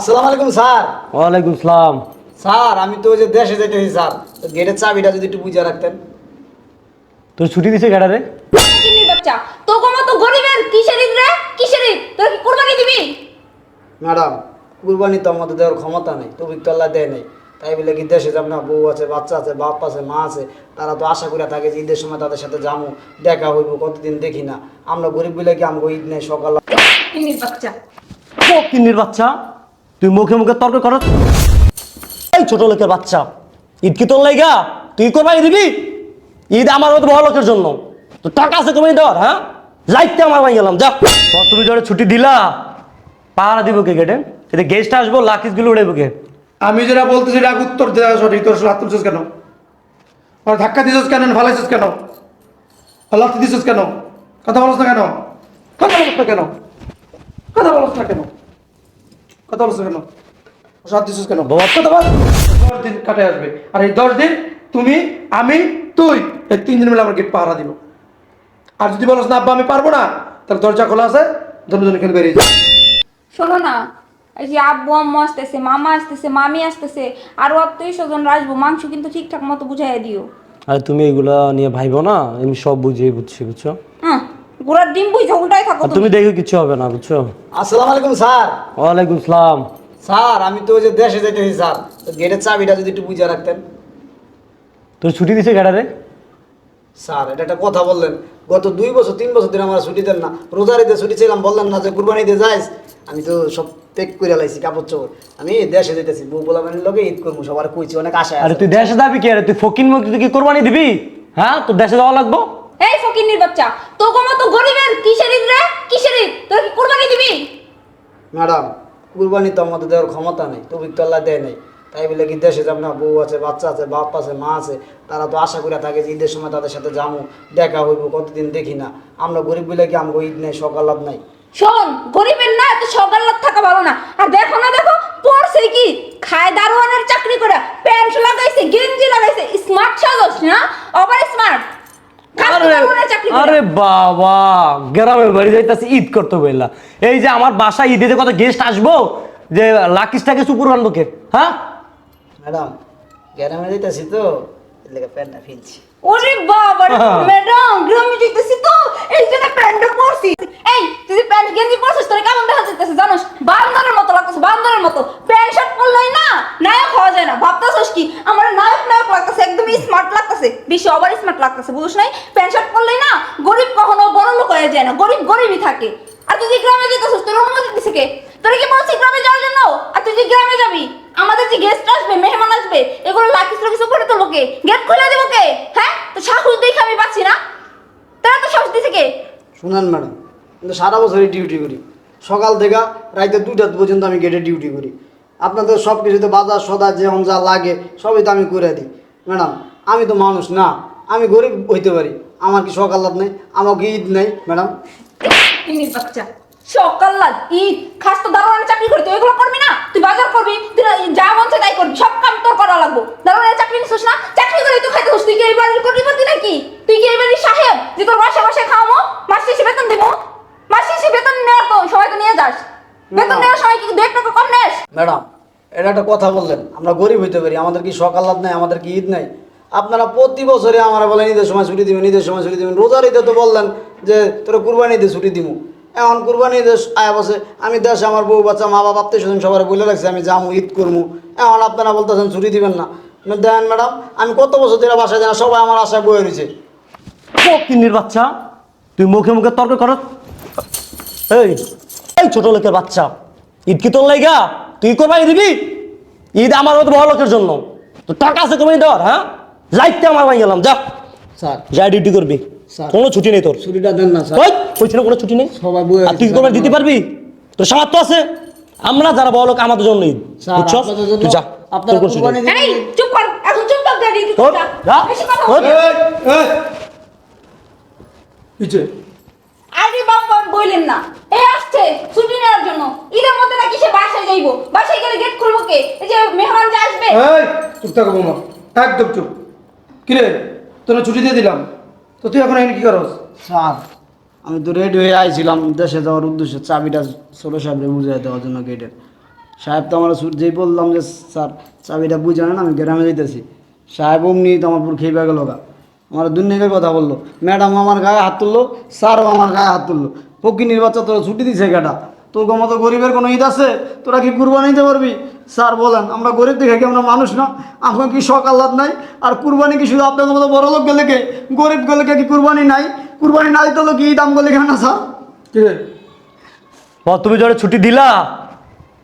আসসালামু আলাইকুম স্যার। ওয়ালাইকুম সালাম। স্যার আমি তো ওই যে দেশে যেতেছি স্যার। তো গেটের চাবিটা যদি একটু বুঝে রাখতেন। তোর ছুটি দিছে গাড়ারে কিনি বাচ্চা? তো কমা তো গরিবের কিসের ঈদ রে? কিসের ঈদ? তোর কি কুরবানি দিবি? ম্যাডাম কুরবানি তো আমাদের দেওয়ার ক্ষমতা নেই তো দেয় নেই। তাই বলে কি দেশে যাব না বউ আছে বাচ্চা আছে বাপ আছে মা আছে তারা তো আশা করে থাকে যে ঈদের সময় তাদের সাথে যাব দেখা হইব কতদিন দেখি না। আমরা গরিব বলে কি আমাকে ঈদ নেই সকাল বাচ্চা? কিন্নির বাচ্চা। তুই মুখে মুখে তর্ক কর। এই ছোট লোকের বাচ্চা, ঈদ কি তোর লাইগা? তুই কোরবানি দিবি? ঈদ আমার মতো বড় লোকের জন্য। তো টাকা আছে কোরবানি ধর হ্যাঁ? লাইটতে আমার ভাই গেলাম, যা। তুমি ধরে ছুটি দিলা। পাহারা দিব কে গেটে? এতে গেস্ট আসব লাকিসগুলো উড়াইবো কে? আমি যেটা বলতেছি, এটা উত্তর দেওয়া সঠিক। তোর হাত তুলছিস কেন? আর ধাক্কা দিছিস কেন? ফালাইছিস কেন? লাথি দিছিস কেন? কথা বলছ না কেন? কথা বলছ না কেন? কথা বলছ না কেন? কথা বলছ কেন? সাত দিছিস কেন? বাবা। কথা বল। দশ দিন কাটে আসবে। আর এই দশ দিন তুমি আমি তুই এই তিন দিন মিলে আমার গেট পাহারা দিব। আর যদি বলছ না আব্বা আমি পারব না তাহলে দরজা খোলা আছে দুজন খেলে বেরিয়ে যাও শোনো না এই যে আব্বু আম্মু আসতেছে মামা আসতেছে মামি আসতেছে আরও আত্মীয় স্বজন আসব মাংস কিন্তু ঠিকঠাক মতো বুঝাই দিও। আরে তুমি এগুলা নিয়ে ভাইবো না আমি সব বুঝিয়ে বুঝছি বুঝছ? হ্যাঁ গুড়ার ডিম বুঝে উল্টাই থাকো তুমি। দেখো কিছু হবে না বুঝছ? আসসালামু আলাইকুম স্যার। ওয়ালাইকুম সালাম। স্যার আমি তো ওই যে দেশে যেতেছি স্যার। তো গেটের চাবিটা যদি একটু বুঝে রাখতেন। তোর ছুটি দিছে গাড়ারে স্যার এটা একটা কথা বললেন। গত দুই বছর তিন বছর ধরে আমার ছুটি দেন না। রোজারিতে ছুটি ছিলাম বললেন না যে কুরবানিতে যাইস? আমি তো সব পেক করে লাইছি কাপড় চোপড়। আমি দেশে যেতেছি বউ বলা মানে লোকে ঈদ করব সবার কইছি অনেক আশা আরে তুই দেশে যাবি কি আরে তুই ফকিন মুখ তুই কি কোরবানি দিবি? হ্যাঁ? তোর দেশে যাওয়া লাগবো? এই ফকিন্নির বাচ্চা তো কমা তো গরিবের কিসের ঈদ রে? কিসের ঈদ? তোর কি কুরবানি দিবি? ম্যাডাম কুরবানি তো আমাদের দেওয়ার ক্ষমতা নেই তো তো আল্লাহ দেয় নেই। তাই বলে কি দেশে যাব না? বউ আছে বাচ্চা আছে বাপ আছে মা আছে তারা তো আশা করে থাকে যে ঈদের সময় তাদের সাথে যাব দেখা হইব কতদিন দেখি না। আমরা গরিব বলে কি আমাকে ঈদ নেই সকাল লাভ নাই? শোন গরিবের না এত সকাল থাকা ভালো না। আর দেখো না দেখো পড়ছে কি? খায় দারোয়ানের চাকরি করে প্যান্ট লাগাইছে গেঞ্জি লাগাইছে স্মার্ট সাজস না? ওভার স্মার্ট চাকরি আরে বাবা গ্রামে বাড়ি যাইতাছি ঈদ করতে বললা এই যে আমার বাসায় ঈদে কত গেস্ট আসব যে লাকিসটাকে সুপুর আনব কে? হ্যাঁ? ম্যাডাম গ্রামে যেতেছি তো লেগে প্যান্টটা ফিলছি ওরে বাবা হ্যাঁ। ম্যাডাম গ্রামে যেতেছি তো এই জন্য প্যান্টটা পরছি। এই তুই প্যান্ট গেঞ্জি পরছিস তোর কেমন দেখা যেতেছে জানোস? বান্দরের মতো লাগতেছে বান্দরের মতো। প্যান্ট শার্ট পরলেই না নায়ক হওয়া যায় না। ভাবতেছস কি? আমার নায়ক নায়ক লাগতেছে একদমই স্মার্ট লাগতেছে। বেশি ওভার স্মার্ট লাগতেছে বুঝছ নাই প্যান্ট শার্ট পরলেই না গরিব কখনো বড় লোক হয়ে যায় না গরিব গরিবই থাকে। আর তুই যে গ্রামে যেতেছিস, তোর অনুমতি দিছে কে? তোর কি বলছি গ্রামে যাওয়ার জন্য? আর তুই যে গ্রামে যাবি? আমাদের যে গেস্ট আসবে, মেহমান আসবে, এগুলো লাকিস কিছু করে তো লোকে গেট খুলে দেবো কে? হ্যাঁ? তো সাহস দেখে আমি পাচ্ছি না। তারা তো সাহস দিছে কে? শুনেন ম্যাডাম, কিন্তু সারা বছরই ডিউটি করি। সকাল থেকে রাইতে দুইটা পর্যন্ত আমি গেটে ডিউটি করি। আপনাদের সব কিছুতে বাজার সদা যেমন যা লাগে, সবই তো আমি করে দিই। ম্যাডাম, আমি তো মানুষ না, আমি গরিব হইতে পারি। আমার কি সকাল লাভ নেই? আমার কি ঈদ নেই, ম্যাডাম। বাচ্চা সকাল ঈদ খাস তো দারোয়ানের চাকরি করি তুই এগুলো করবি না? তুই বাজার করবি তুই যা মন তাই করবি সব কাম তোর করা লাগবো। দারোয়ানের চাকরি নিছিস না? চাকরি করে তুই খাইতে তুই কি এই বাড়ির কোটিপতি নাকি? তুই কি এই বাড়ির সাহেব যে তোর বাসা বাসায় খাওয়াবো? মাস শেষে বেতন দেবো? মাস শেষে বেতন নেওয়ার তো সময় তো নিয়ে যাস। বেতন নেওয়ার সময় কি দু এক টাকা কম নেস? ম্যাডাম এটা একটা কথা বললেন আমরা গরিব হইতে পারি আমাদের কি সকাল লাভ নেই আমাদের কি ঈদ নেই? আপনারা প্রতি বছরে আমার বলেন, ঈদের সময় ছুটি দিবেন, ঈদের সময় ছুটি দিবেন। রোজার ঈদে তো বললেন যে, তোরা কুরবানি ঈদে ছুটি দিব এখন কুরবানি ঈদে আয়া বসে, আমি দেশে আমার বউ, বাচ্চা মা বাবা আত্মীয় স্বজন সবার বলে রাখছি, আমি যাব ঈদ করব এখন আপনারা বলতেছেন, ছুটি দিবেন না। দেন ম্যাডাম, আমি কত বছর ধরে বাসায় যাই না, সবাই আমার আশায় বয়ে রয়েছে। কিন্নির বাচ্চা, তুই মুখে মুখে তর্ক কর। এই এই ছোট লোকের বাচ্চা, ঈদ কি তোর লাইগা? তুই কোরবানি দিবি? ঈদ আমার মতো বড় লোকের জন্য। তো টাকা আছে তুমি দেওয়ার হ্যাঁ? লাইটতে আমার ভাই গেলাম যা। স্যার। যা ডিউটি করবি। কোনো ছুটি নেই তোর। ছুটিটা দেন না স্যার। ওই কইছি না কোনো ছুটি নেই। সবাই আর তুই কি কোরবানি দিতে পারবি? তোর সামর্থ্য আছে। আমরা যারা বড় লোক আমাদের জন্য ঈদ স্যার বুঝছ তুই যা। আপনারা কোনো ছুটি নেই। এই চুপ কর। এখন চুপ কর যা? আরে বাবা বললেন না। এই আসছে ছুটি নেওয়ার জন্য। ঈদের মধ্যে নাকি সে বাসায় যাইবো। বাসায় গেলে গেট খুলবো কে? এই যে মেহমান যে আসবে। এই চুপ থাকো বৌমা। একদম চুপ। কিরে, তোর ছুটি দিয়ে দিলাম। তো তুই এখন এখানে কি করস? স্যার, আমি তো রেডি হয়ে আইছিলাম দেশে যাওয়ার উদ্দেশ্যে। চাবিটা ছোট সাহেবরে বুঝাই দেওয়ার জন্য গেটের সাহেব তো আমার যেই বললাম যে, স্যার, চাবিটা বুঝে না আমি গ্রামে যাইতেছি। সাহেব অমনি তো আমার পুর খেয়ে গেল গা। আমার দুর্নীতির কথা বলল। ম্যাডাম আমার গায়ে হাত তুললো, স্যারও আমার গায়ে হাত তুললো। ফকিনির বাচ্চা তোরা ছুটি দিছে গাটা তোর মতো গরিবের কোনো ঈদ আছে? তোরা কি কুরবানি দিতে পারবি? স্যার বলেন আমরা গরিব দেখে কি আমরা মানুষ না? আমার কি শখ আহ্লাদ নাই? আর কুরবানি কি শুধু আপনাদের মতো বড় লোক গেলে কে? গরিব গেলে কে কি কুরবানি নাই? কুরবানি নাই তো কি দাম গেলে কেন না স্যার? তুমি যখন ছুটি দিলা?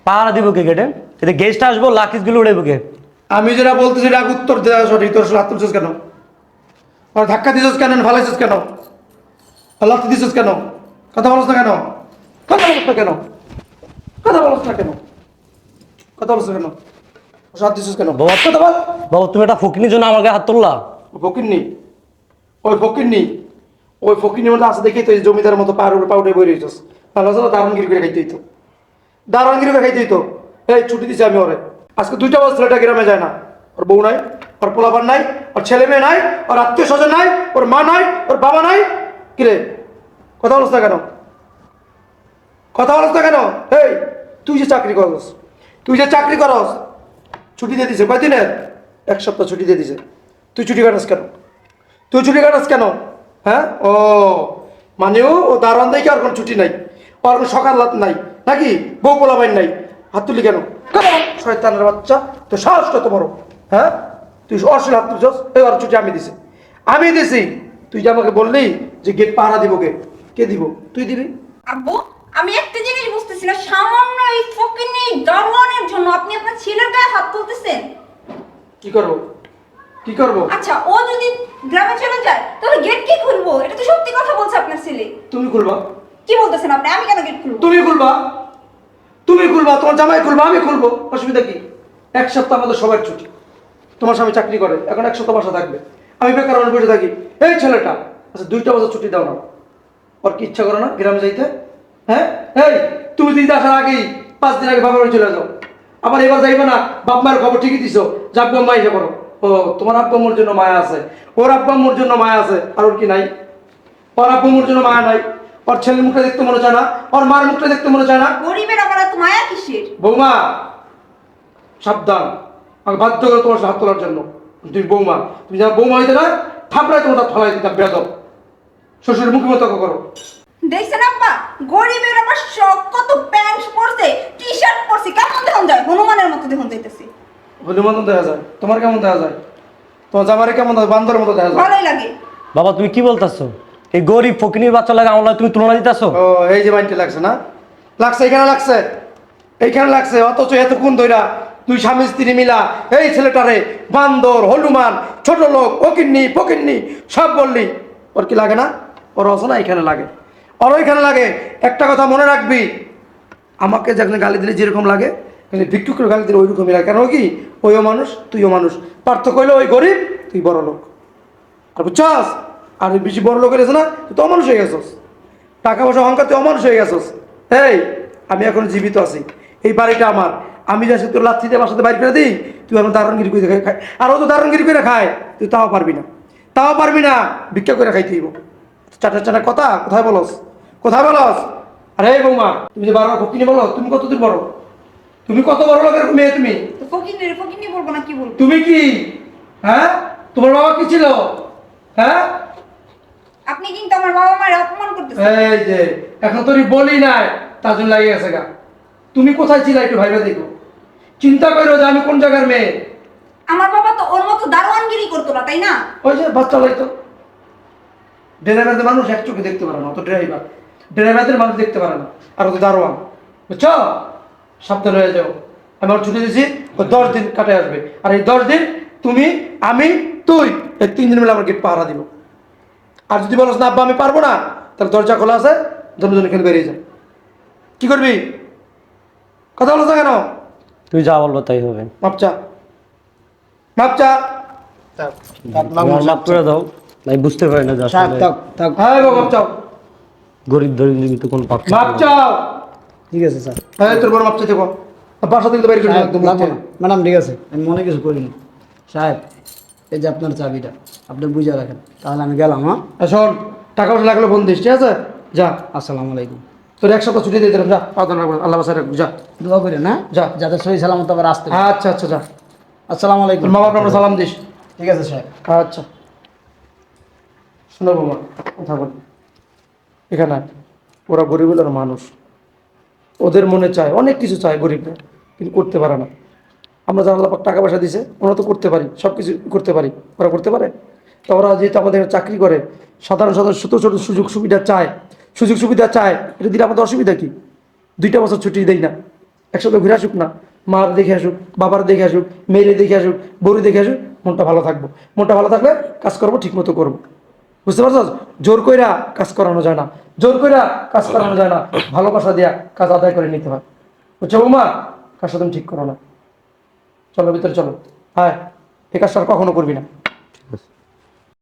পাহারা দিব কে গেটে? এতে গেস্ট আসব লাকিসগুলো উড়াইবো কে? আমি যেটা বলতেছি এটা উত্তর দেওয়া সঠিক। তোর হাত তুলছিস কেন? আর ধাক্কা দিছিস কেন? ফালাইছিস কেন? লাথি দিছিস কেন? কথা বলছ না কেন? কথা বলছ না কেন? কথা বলছ না কেন? কথা বলছ কেন? সাথ দিছিস কেন? বাবা কথা বল। বাবা তুমি একটা ফকিনির জন্য আমার গায়ে হাত তুললা। ফকিরনি ওই ফকিরনি ওই ফকিরনির মধ্যে আছে দেখেই তো এই জমিদারের মতো পাহাড় উপরে পাউডে বই রয়েছিস তাহলে আসলে দারুণগিরি করে খাইতে হইতো। দারুণগিরি করে খাইতে হইতো। এই ছুটি দিছি আমি ওরে। আজকে দুইটা বছর ছেলেটা গ্রামে যায় না। ওর বউ নাই ওর পোলাপান নাই ওর ছেলে মেয়ে নাই ওর আত্মীয় স্বজন নাই ওর মা নাই ওর বাবা নাই। কিরে? কথা বলছ না কেন? কথা বলছ কেন? এই, তুই যে চাকরি করস, তুই যে চাকরি করস, ছুটি দিয়ে দিছে, কয়দিনের? এক সপ্তাহ ছুটি দিয়ে দিছে। তুই ছুটি কাটাস কেন? তুই ছুটি কাটাস কেন? হ্যাঁ? ও মানে ও দারোয়ান দেখে আর কোনো ছুটি নাই ওর কোনো সকাল রাত নাই, নাকি? বউ পোলাবাইন নাই। হাত তুলি কেন? শয়তানের বাচ্চা তো সাহস কত বড়? হ্যাঁ? তুই অশ্লীল হাত তুলছস এই ওর ছুটি আমি দিছি। আমি দিছি, তুই যে আমাকে বললি যে গেট পাহারা দিব কে? কে দিব? তুই দিবি। আব্বু? আমি একটা জিনিস বুঝতেছি না সামান্য এই ফকিনি দারোয়ানের জন্য আপনি আপনার ছেলের গায়ে হাত তুলতেছেন। কি করব? কি করব? আচ্ছা ও যদি গ্রামে চলে যায় তাহলে গেট কি খুলবো? এটা তো সত্যি কথা বলছে আপনার ছেলে। তুমি খুলবা। কি বলতেছেন আপনি? আমি কেন গেট খুলবো? তুমি খুলবা। তুমি খুলবা তোমার জামাই খুলবা আমি খুলবো। অসুবিধা কি? এক সপ্তাহ আমাদের সবার ছুটি। তোমার স্বামী চাকরি করে এখন এক সপ্তাহ বাসা থাকবে। আমি বেকার বসে থাকি। এই ছেলেটা আচ্ছা দুইটা বছর ছুটি দাও না। ওর কি ইচ্ছা করে না গ্রামে যাইতে? হ্যাঁ? এই তুমি দিদি আসার আগেই পাঁচ দিন আগে বাবার চলে যাও। আবার এবার যাইবে না বাপ মায়ের খবর ঠিকই দিছো। যে আব্বু আম্মা এসে করো ও তোমার আব্বু আম্মুর জন্য মায়া আছে। ওর আব্বু আম্মুর জন্য মায়া আছে আর ওর কি নাই? ওর আব্বু আম্মুর জন্য মায়া নাই। ওর ছেলের মুখটা দেখতে মনে চায় না। ওর মার মুখটা দেখতে মনে চায় না। গরিবের আবার এত মায়া কিসের? বৌমা সাবধান। আমাকে বাধ্য করে তোমার হাত তোলার জন্য। তুমি বৌমা তুমি যা বৌমা হইতে না থাপড়ায় তোমার তার ফলাই দিতাম বেদব শ্বশুরের মুখে মতো করো। দেখছেন আব্বা? গরিবের আবার শখ কত প্যান্ট পরছে টি শার্ট পরছে কেমন দেখুন যায়? হনুমানের মতো দেখুন যাইতেছে। হনুমান দেখা যায়। তোমার কেমন দেখা যায়? তোমার জামারে কেমন বান্দরের মতো দেখা যায়। ভালোই লাগে। বাবা তুমি কি বলতেছো? এই গরিব ফকিনির বাচ্চা লাগে আমার তুমি তুলনা দিতেছো? ও এই যে মাইনটা লাগছে না? লাগছে এখানে লাগছে। এইখানে লাগছে অথচ এতক্ষণ ধইরা তুই স্বামী স্ত্রী মিলা এই ছেলেটারে বান্দর হনুমান ছোট লোক ওকিন্নি ফকিন্নি সব বললি। ওর কি লাগে না? ওর আছে না এখানে লাগে। ওর ওইখানে লাগে, একটা কথা মনে রাখবি, আমাকে যখন গালি দিলে যেরকম লাগে, কিন্তু ভিক্ষুকের গালি দিলে ওইরকমই লাগে। কেন কি? ওইও মানুষ, তুইও মানুষ। পার্থক্য হইল ওই গরিব, তুই বড় লোক। আর বুঝছস? আর বেশি বড় লোকের এসে না, তুই তো অমানুষ হয়ে গেছস। টাকা পয়সা অহংকার, তুই অমানুষ হয়ে গেছস। এই, আমি এখন জীবিত আছি। এই বাড়িটা আমার। আমি যা তোর লাচ্ছিতে বাসাতে বাড়ি ফেলে দিই, তুই এখন দারণগিরি করে খাই আর ও তো দারণগিরি করে খায়, তুই তাও পারবি না। তাও পারবি না, ভিক্ষা করে খাইতে চাটা চাটা কথা, কোথায় বলস? কোথায় বলস? আরে বৌমা তুমি যে বারবার ভক্তিনি বলো তুমি কতদূর বড়? তুমি কত বড় লোকের মেয়ে তুমি? ফকিনি ফকিনি বলব না কি বলব? তুমি কি? হ্যাঁ? তোমার বাবা কি ছিল? হ্যাঁ? আপনি কিন্তু আমার বাবা মায়ের অপমান করতেছেন। এই যে এখন তোর বলি নাই তার জন্য লাগিয়ে গেছে গা। তুমি কোথায় ছিলে একটু ভাইবে দেখো। চিন্তা করো যে আমি কোন জায়গার মেয়ে? আমার বাবা তো ওর মতো দারোয়ানগিরি করতো না তাই না? ওই যে বাচ্চা লাইতো। ড্রাইভারদের মানুষ এক চোখে দেখতে পারে না অত ড্রাইভার। ড্রাইভারদের মানুষ দেখতে পারে না। আর অত দারোয়ান। বুঝছ? সাবধান হয়ে যাও। আমি ওর ছুটি দিয়েছি ও দশ দিন কাটে আসবে। আর এই দশ দিন তুমি আমি তুই এই তিন দিন মিলে আমার গেট পাহারা দিব। আর যদি বলো না আব্বা আমি পারব না তাহলে দরজা খোলা আছে জনজন এখানে বেরিয়ে যায় কি করবি? কথা বলো কেন? তুই যা বলব তাই হবে। মাপচা মাপচা মাফ করে দাও। নাই বুঝতে পারি না যে থাক থাক হ্যাঁ গো মাপ চাও। গরিব দরিদ্র তো কোনো পাপ মাপ চাও ঠিক আছে স্যার। হ্যাঁ তোর বড় মাপ চাইতে কো বাসা থেকে তো বের করে একদম ম্যাডাম ঠিক আছে। আমি মনে কিছু করিনি সাহেব এই যে আপনার চাবিটা আপনি বুঝে রাখেন। তাহলে আমি গেলাম হ্যাঁ? শোন টাকা পয়সা লাগলে ফোন দিস ঠিক আছে? যা। আসসালামু আলাইকুম। তোর এক সপ্তাহ ছুটি দিয়ে দিলাম যা। রাখব আল্লাহ বাসায় রাখব যা। দোয়া করে না যা। যাতে সহি সালামত আবার আসতে। আচ্ছা আচ্ছা যা। আসসালামু আলাইকুম। মা বাবা সালাম দিস। ঠিক আছে সাহেব আচ্ছা। শোনো বৌমা কথা বল। এখানে। ওরা গরিবের মানুষ। ওদের মনে চায়, অনেক কিছু চায় গরিবরা, কিন্তু করতে পারে না। আমরা যারা আল্লাহ পাক টাকা পয়সা দিছে, ওরা তো করতে পারি সব কিছু করতে পারি। ওরা করতে পারে? তো ওরা যেহেতু আমাদের চাকরি করে, সাধারণ সাধারণ ছোটো ছোটো সুযোগ সুবিধা চায়। সুযোগ সুবিধা চায়, এটা দিলে আমাদের অসুবিধা কি? দুইটা বছর ছুটি দেই না। একসাথে ঘুরে আসুক না। মার দেখে আসুক, বাবার দেখে আসুক, মেয়েরে দেখে আসুক, বউরে দেখে আসুক, মনটা ভালো থাকব। মনটা ভালো থাকলে কাজ করব ঠিক মতো করব। বুঝতে পারছ জোর কইরা কাজ করানো যায় না। জোর কইরা কাজ করানো যায় না। ভালোবাসা দিয়া কাজ আদায় করে নিতে হয়। বুঝছ বৌমা কাজটা তুমি ঠিক করো না। চলো ভিতরে চলো। হ্যাঁ এই কাজটা কখনো করবি না।